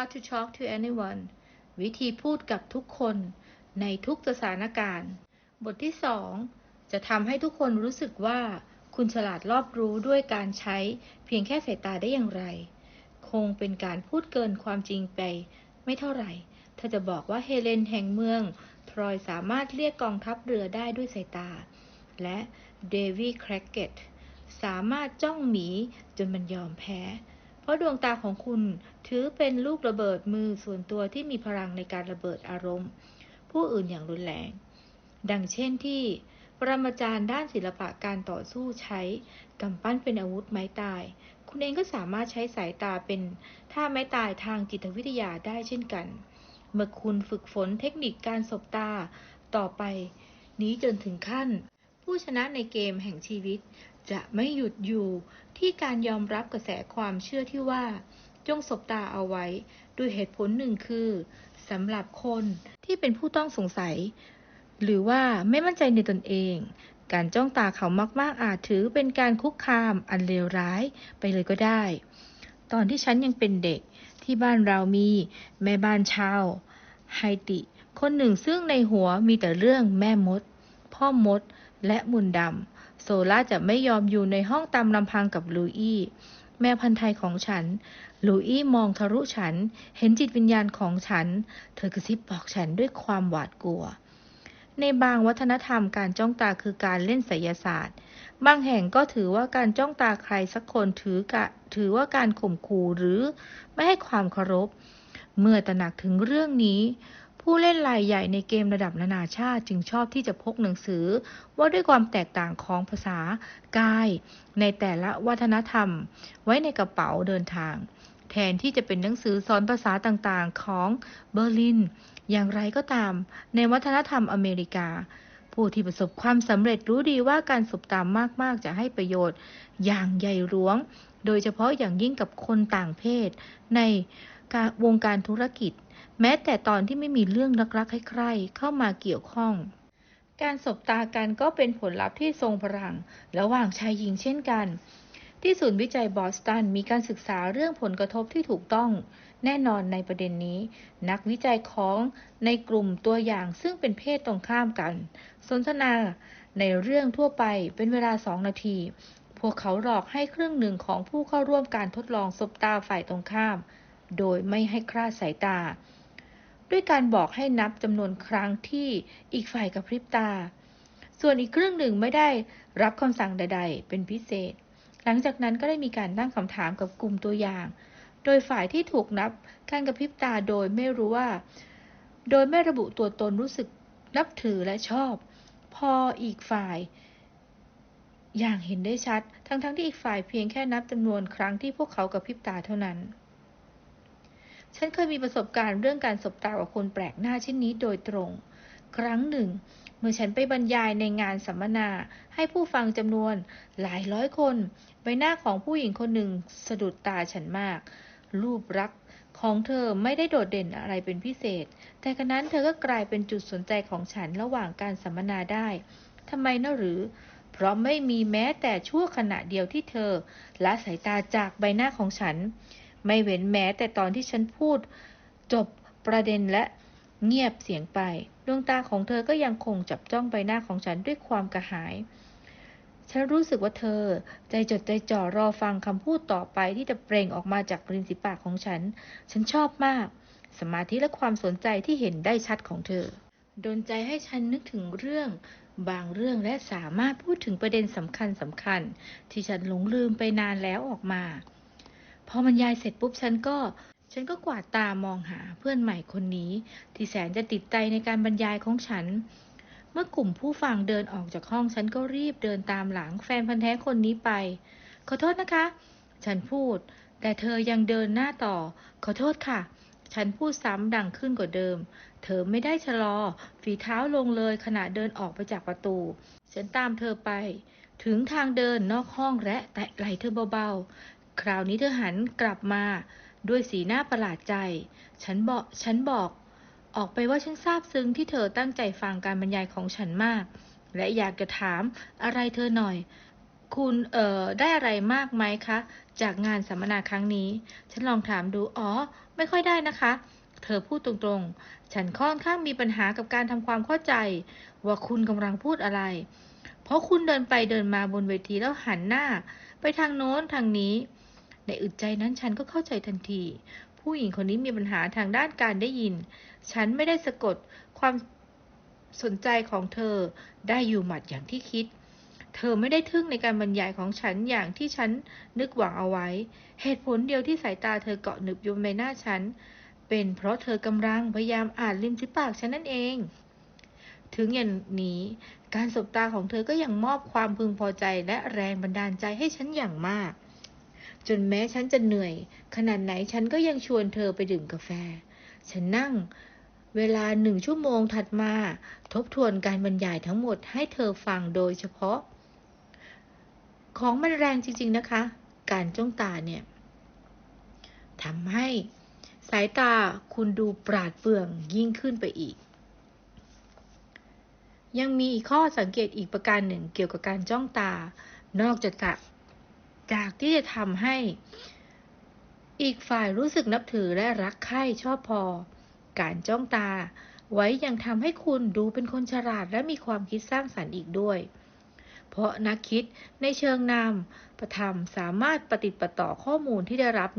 How to talk to anyone วิธีพูดกับทุกคนในทุกสถานการณ์ บทที่ 2 จะทำให้ทุกคนรู้สึกว่าคุณฉลาดรอบรู้ด้วยการใช้เพียงแค่สายตาได้อย่างไร คงเป็นการพูดเกินความจริงไป ไม่เท่าไหร่ ถ้าจะบอกว่าเฮเลนแห่งเมือง ทรอยสามารถเรียกกองทัพเรือได้ด้วยสายตา และเดวี่แครกเกตสามารถจ้องหมีจนมันยอมแพ้ ราะดวงตาของคุณถือเป็นลูกระเบิดมือส่วนตัวที่มีพลังในการระเบิดอารมณ์ ผู้อื่นอย่างรุนแรง ดังเช่นที่ปรมาจารย์ด้านศิลปะการต่อสู้ใช้กำปั้นเป็นอาวุธไม้ตาย คุณเองก็สามารถใช้สายตาเป็นท่าไม้ตายทางจิตวิทยาได้เช่นกัน เมื่อคุณฝึกฝนเทคนิคการสบตาต่อไป นี้จนถึงขั้น ผู้ชนะในเกมแห่งชีวิต จะไม่หยุดอยู่ที่การยอมรับกระแสความเชื่อที่ว่า จงสบตาเอาไว้ด้วยเหตุผลหนึ่งคือสำหรับคนที่เป็นผู้ต้องสงสัย หรือว่าไม่มั่นใจในตนเอง การจ้องตาเขามาก ๆ อาจถือเป็นการคุกคามอันเลวร้ายไปเลยก็ได้ ตอนที่ฉันยังเป็นเด็กที่บ้านเรามีแม่บ้านชาวไฮติ คนหนึ่งซึ่งในหัวมีแต่เรื่องแม่มด พ่อมดและมุนดำ ล่าจะไม่ยอมอยู่ในห้องตามลำพังกับลูอี้แม่พันธุ์ไทยของฉัน ลูอี้มองทะลุฉัน เห็นจิตวิญญาณของฉัน เธอกระซิบบอกฉันด้วยความหวาดกลัว ในบางวัฒนธรรมการจ้องตาคือการเล่นไสยศาสตร์ บางแห่งก็ถือว่าการจ้องตาใครสักคนถือกะถือว่าการข่มขู่หรือไม่ให้ความเคารพ เมื่อตระหนักถึงเรื่องนี้ ผู้เล่นรายใหญ่ในเกมระดับนานาชาติจึงชอบที่จะพกหนังสือ ว่าด้วยความแตกต่างของภาษากาย ในแต่ละวัฒนธรรม ไว้ในกระเป๋าเดินทาง แทนที่จะเป็นหนังสือสอนภาษาต่างๆของเบอร์ลิน อย่างไรก็ตาม ในวัฒนธรรมอเมริกา ผู้ที่ประสบความสำเร็จรู้ดีว่าการสบตามมากๆ จะให้ประโยชน์ อย่างใหญ่หลวง โดยเฉพาะอย่างยิ่งกับคนต่างเพศ ในวงการธุรกิจ แม้แต่ตอนที่ไม่มีเรื่องรักๆใครๆเข้ามาเกี่ยวข้อง การสบตากันก็เป็นผลลัพธ์ที่ทรงพลังระหว่างชายหญิงเช่นกัน ที่ศูนย์วิจัยบอสตันมีการศึกษาเรื่องผลกระทบที่ถูกต้อง แน่นอนในประเด็นนี้ นักวิจัยของในกลุ่มตัวอย่างซึ่งเป็นเพศตรงข้ามกัน สนทนาในเรื่องทั่วไปเป็นเวลาสองนาที พวกเขาหลอกให้ครึ่งหนึ่งของผู้เข้าร่วมการทดลองสบตาฝ่ายตรงข้าม โดยไม่ให้คลาดสายตา ด้วยการบอกให้นับจำนวนครั้งที่อีกฝ่ายกระพริบตา ส่วนอีกครึ่งหนึ่งไม่ได้รับคำสั่งใด ๆ เป็นพิเศษ หลังจากนั้นก็ได้มีการตั้งคำถามกับกลุ่มตัวอย่าง โดยฝ่ายที่ถูกนับการกระพริบตาโดยไม่รู้ว่า โดยไม่ระบุตัวตนรู้สึกนับถือและชอบ พออีกฝ่าย อย่างเห็นได้ชัด ทั้งๆทที่อีกฝ่ายเพียงแค่นับจำนวนครั้งที่พวกเขากระพริบตาเท่านั้น ฉันเคยมีประสบการณ์เรื่องการสบตากับคนแปลกหน้าเช่นนี้โดยตรง ครั้งหนึ่ง เมื่อฉันไปบรรยายในงานสัมมนา ให้ผู้ฟังจำนวนหลายร้อยคน ใบหน้าของผู้หญิงคนหนึ่งสะดุดตาฉันมาก รูปรักษ์ของเธอไม่ได้โดดเด่นอะไรเป็นพิเศษ แต่กระนั้นเธอก็กลายเป็นจุดสนใจของฉันระหว่างการสัมมนาได้ ทำไมนะหรือ เพราะไม่มีแม้แต่ชั่วขณะเดียวที่เธอละสายตาจากใบหน้าของฉัน ไม่เว้นแม้แต่ตอนที่ฉันพูด จบประเด็นและเงียบเสียงไป ดวงตาของเธอก็ยังคงจับจ้องใบหน้าของฉันด้วยความกระหาย ฉันรู้สึกว่าเธอ ใจจดใจจ่อรอฟังคำพูดต่อไปที่จะเปล่งออกมาจากริมฝีปากของฉัน ฉันชอบมาก สมาธิและความสนใจที่เห็นได้ชัดของเธอ โดนใจให้ฉันนึกถึงเรื่องบางเรื่องและสามารถพูดถึงประเด็นสำคัญสำคัญ ที่ฉันหลงลืมไปนานแล้วออกมา พอบรรยายเสร็จปุ๊บฉันก็ฉันก็กวาดตามองหาเพื่อนใหม่คนนี้ ที่แสนจะติดใจในการบรรยายของฉัน เมื่อกลุ่มผู้ฟังเดินออกจากห้องฉันก็รีบเดินตามหลังแฟนพันธ์แท้คนนี้ไป ขอโทษนะคะ ฉันพูด แต่เธอยังเดินหน้าต่อ ขอโทษค่ะ ฉันพูดซ้ำดังขึ้นกว่าเดิม เธอไม่ได้ชะลอ ฝีเท้าลงเลยขณะเดินออกไปจากประตู ฉันตามเธอไป ถึงทางเดินนอกห้องและแตะไหล่เธอเบา คราวนี้เธอหันกลับมา ด้วยสีหน้าประหลาดใจ ฉันบอก ฉันบอก ออกไปว่าฉันซาบซึ้งที่เธอตั้งใจฟังการบรรยายของฉันมาก และอยากจะถามอะไรเธอหน่อย คุณเอ่อได้อะไรมากไหมคะ จากงานสัมมนาครั้งนี้ ฉันลองถามดู อ๋อ ไม่ค่อยได้นะคะ เธอพูดตรงๆ ฉันค่อนข้างมีปัญหากับการทำความเข้าใจ ว่าคุณกำลังพูดอะไร เพราะคุณเดินไปเดินมาบนเวทีแล้วหันหน้า ไปทางโน้นทางนี้ ในอึดใจนั้นฉันก็เข้าใจทันที ผู้หญิงคนนี้มีปัญหาทางด้านการได้ยิน ฉันไม่ได้สะกดความสนใจของเธอได้อยู่หมัดอย่างที่คิด เธอไม่ได้ทึ่งในการบรรยายของฉันอย่างที่ฉันนึกหวังเอาไว้ เหตุผลเดียวที่สายตาเธอเกาะหนึบอยู่ในหน้าฉัน เป็นเพราะเธอกำลังพยายามอ่านริมฝีปากฉันนั่นเอง ถึงอย่างนี้การสบตาของเธอก็ยังมอบความพึงพอใจและแรงบันดาลใจให้ฉันอย่างมาก จนแม้ฉันจะเหนื่อย ขนาดไหนฉันก็ยังชวนเธอไปดื่มกาแฟ ฉันนั่งเวลาหนึ่งชั่วโมงถัดมา ทบทวนการบรรยายทั้งหมดให้เธอฟังโดยเฉพาะ ของมันแรงจริง ๆนะคะ การจ้องตาเนี่ยทำให้สายตาคุณดูปราดเปรื่องยิ่งขึ้นไปอีก ยังมีข้อสังเกตอีกประการหนึ่งเกี่ยวกับการจ้องตา นอกจาก จากที่จะทำให้อีกฝ่ายรู้สึกนับถือและรักใคร่ชอบพอ การจ้องตา ไว้ยังทำให้คุณดูเป็นคนฉลาดและมีความคิดสร้างสรรค์อีกด้วย เพราะนักคิดในเชิงนามประธรรมสามารถปฏิปต่อข้อมูลที่ได้รับ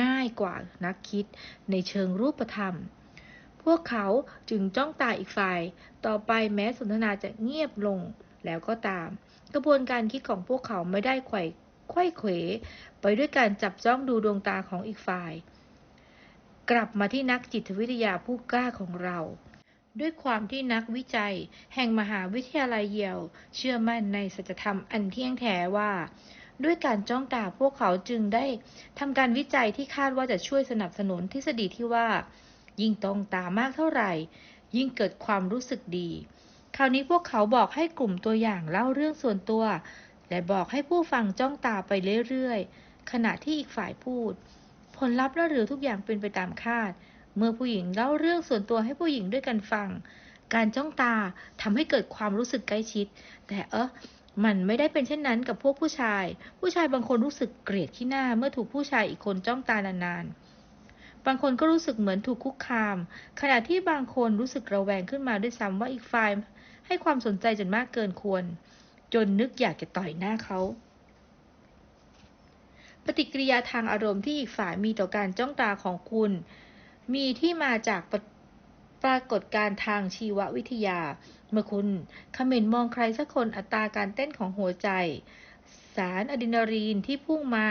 ง่ายกว่านักคิดในเชิงรูปธรรม พวกเขาจึงจ้องตาอีกฝ่าย ต่อไปแม้สนทนาจะเงียบลงแล้วก็ตาม กระบวนการคิดของพวกเขาไม่ได้ไขว่ ไข้เขวไปด้วยการจับจ้องดูดวงตาของอีกฝ่าย กลับมาที่นักจิตวิทยาผู้กล้าของเรา ด้วยความที่นักวิจัย แห่งมหาวิทยาลัยเยลเชื่อมั่นในสัจธรรมอันเที่ยงแท้ว่า ด้วยการจ้องตาพวกเขาจึงได้ทำการวิจัยที่คาดว่าจะช่วยสนับสนุนทฤษฎีที่ว่า ยิ่งต้องตามากเท่าไหร่ ยิ่งเกิดความรู้สึกดีคราวนี้พวกเขาบอกให้กลุ่มตัวอย่างเล่าเรื่องส่วนตัว และบอกให้ผู้ฟังจ้องตาไปเรื่อยๆ ขณะที่อีกฝ่ายพูด ผลลัพธ์และหรือทุกอย่างเป็นไปตามคาด เมื่อผู้หญิงเล่าเรื่องส่วนตัวให้ผู้หญิงด้วยกันฟัง การจ้องตาทำให้เกิดความรู้สึกใกล้ชิด แต่เออมันไม่ได้เป็นเช่นนั้นกับพวกผู้ชาย ผู้ชายบางคนรู้สึกเกลียดขี้หน้าเมื่อถูกผู้ชายอีกคนจ้องตานานๆ บางคนก็รู้สึกเหมือนถูกคุกคาม ขณะที่บางคนรู้สึกระแวงขึ้นมาด้วยซ้ำว่าอีกฝ่ายให้ความสนใจจนมากเกินควร จนนึกอยากจะต่อยหน้าเขา ปฏิกิริยาทางอารมณ์ที่อีกฝ่ายมีต่อการจ้องตาของคุณ มีที่มาจากปปรากฏการณ์ทางชีววิทยา เมื่อคุณเขม่นมองใครสักคนอัตราการเต้นของหัวใจ สารอะดรีนาลีนที่พุ่งมา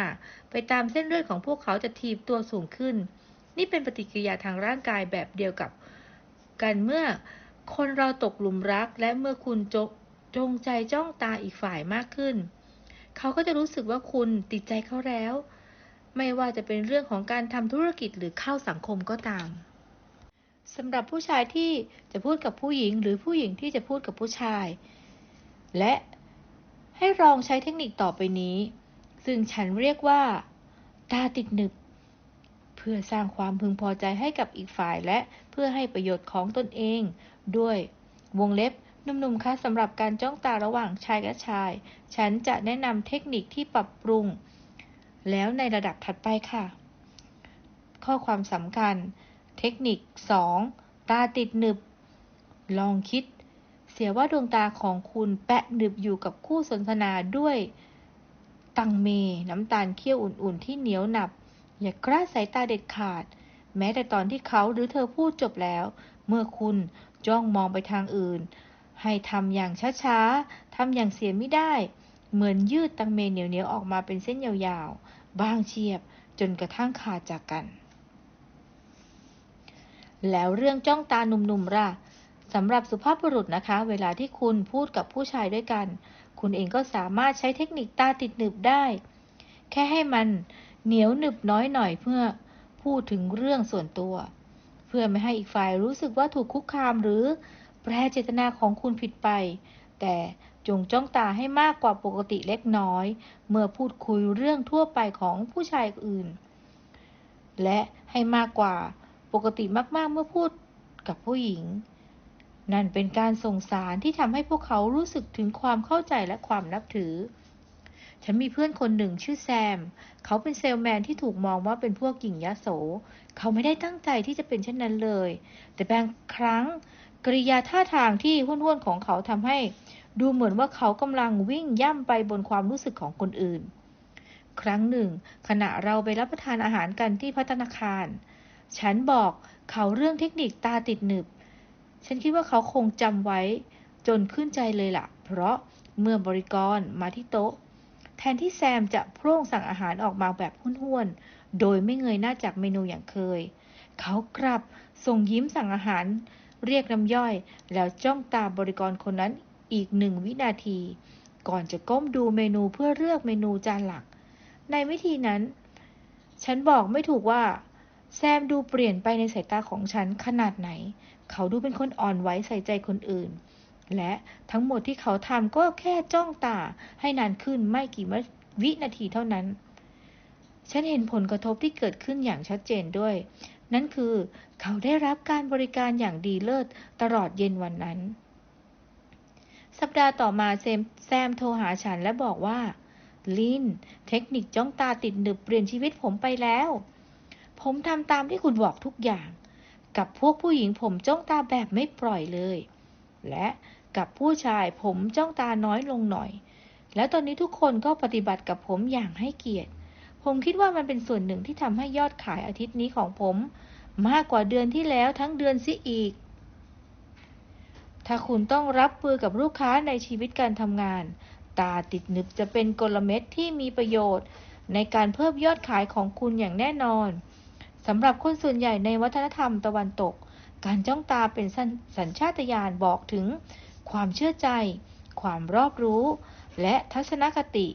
ไปตามเส้นเลือดของพวกเขาจะทีบตัวสูงขึ้น นี่เป็นปฏิกิริยาทางร่างกายแบบเดียวกับ กันเมื่อคนเราตกหลุมรักและเมื่อคุณจก จงใจจ้องตาอีกฝ่ายมากขึ้น เขาก็จะรู้สึกว่าคุณติดใจเขาแล้ว ไม่ว่าจะเป็นเรื่องของการทำธุรกิจหรือเข้าสังคมก็ตามสำหรับผู้ชายที่จะพูดกับผู้หญิง หรือผู้หญิงที่จะพูดกับผู้ชาย และให้ลองใช้เทคนิคต่อไปนี้ ซึ่งฉันเรียกว่า ตาติดหนึบ เพื่อสร้างความพึงพอใจให้กับอีกฝ่ายและเพื่อให้ประโยชน์ของตนเอง ด้วยวงเล็บ หนุ่มๆ คะสำหรับการจ้องตาระหว่างชายกับชาย ฉันจะแนะนำเทคนิคที่ปรับปรุง แล้วในระดับถัดไปค่ะ ข้อความสำคัญ เทคนิค 2. ตาติดหนึบ ลองคิด เสียว่าดวงตาของคุณแปะหนึบอยู่กับคู่สนทนาด้วย ตังเม น้ำตาลเคี่ยวอุ่นๆ ที่เหนียวหนับ อย่ากล้าสายตาเด็ดขาด แม้แต่ตอนที่เขาหรือเธอพูดจบแล้ว เมื่อคุณจ้องมองไปทางอื่น ให้ทำอย่างช้าๆ ทำอย่างเสียไม่ได้ เหมือนยืดตังเมเหนียวๆ ออกมาเป็นเส้นยาวๆ บางเฉียบจนกระทั่งขาดจากกัน แล้วเรื่องจ้องตาหนุ่มๆล่ะสำหรับสุภาพบุรุษนะคะ เวลาที่คุณพูดกับผู้ชายด้วยกัน คุณเองก็สามารถใช้เทคนิคตาติดหนึบได้ แค่ให้มันเหนียวหนึบน้อยหน่อยเพื่อพูดถึงเรื่องส่วนตัว เพื่อไม่ให้อีกฝ่ายรู้สึกว่าถูกคุกคามหรือ แปรเจตนาของคุณผิดไป แต่จงจ้องตาให้มากกว่าปกติเล็กน้อย เมื่อพูดคุยเรื่องทั่วไปของผู้ชายอื่น และให้มากกว่าปกติมากๆเมื่อพูดกับผู้หญิง นั่นเป็นการส่งสารที่ทำให้พวกเขารู้สึกถึงความเข้าใจและความนับถือ ฉันมีเพื่อนคนหนึ่งชื่อแซม เขาเป็นเซลแมนที่ถูกมองว่าเป็นพวกหญิงยโส เขาไม่ได้ตั้งใจที่จะเป็นเช่นนั้นเลย แต่บางครั้งกริยาท่าทางที่ห้วนๆของเขาทำให้ ดูเหมือนว่าเขากำลังวิ่งย่ำไปบนความรู้สึกของคนอื่น ครั้งหนึ่ง ขณะเราไปรับประทานอาหารกันที่พัตนาคาร ฉันบอกเขาเรื่องเทคนิคตาติดหนึบ ฉันคิดว่าเขาคงจำไว้จนขึ้นใจเลยล่ะ เพราะเมื่อบริกรมาที่โต๊ะ แทนที่แซมจะโพร่งสั่งอาหารออกมาแบบห้วนๆ โดยไม่เงยหน้าจากเมนูอย่างเคย เขากลับส่งยิ้มสั่งอาหาร เรียกน้ำย่อย แล้วจ้องตาบริกรคนนั้นอีกหนึ่งวินาที ก่อนจะก้มดูเมนูเพื่อเลือกเมนูจานหลัก ในวิธีนั้น ฉันบอกไม่ถูกว่า แซมดูเปลี่ยนไปในสายตาของฉันขนาดไหน เขาดูเป็นคนอ่อนไหวใส่ใจคนอื่น และทั้งหมดที่เขาทำก็แค่จ้องตาให้นานขึ้นไม่กี่วินาทีเท่านั้น ฉันเห็นผลกระทบที่เกิดขึ้นอย่างชัดเจนด้วย นั่นคือเขาได้รับการบริการอย่างดีเลิศตลอดเย็นวันนั้น สัปดาห์ต่อมาแซมแซมโทรหาฉันและบอกว่า ลิน เทคนิคจ้องตาติดหนึบเปลี่ยนชีวิตผมไปแล้ว ผมทำตามที่คุณบอกทุกอย่าง กับพวกผู้หญิงผมจ้องตาแบบไม่ปล่อยเลย และกับผู้ชายผมจ้องตาน้อยลงหน่อย แล้วตอนนี้ทุกคนก็ปฏิบัติกับผมอย่างให้เกียรติ ผมคิดว่ามันเป็นส่วนหนึ่งที่ทำให้ยอดขายอาทิตย์นี้ของผม มากกว่าเดือนที่แล้วทั้งเดือนซิอีก ถ้าคุณต้องรับมือกับลูกค้าในชีวิตการทำงาน ตาติดหนึบจะเป็นกลเม็ดที่มีประโยชน์ ในการเพิ่มยอดขายของคุณอย่างแน่นอนสำหรับคนส่วนใหญ่ในวัฒนธรรมตะวันตก การจ้องตาเป็นสัญชาตญาณบอกถึง ความเชื่อใจ ความรอบรู้ และทัศนคติ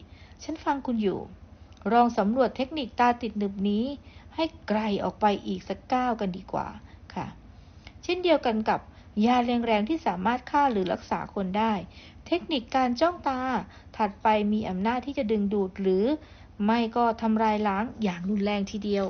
ฉันฟังคุณอยู่ ลองสำรวจเทคนิคตาติดหนึบนี้ ให้ไกลออกไปอีกสักก้าวกันดีกว่าค่ะ เช่นเดียวกันกับยาแรงๆที่สามารถฆ่าหรือรักษาคนได้ เทคนิคการจ้องตา ถัดไปมีอำนาจที่จะดึงดูดหรือ ไม่ก็ทำลายล้างอย่างรุนแรงทีเดียว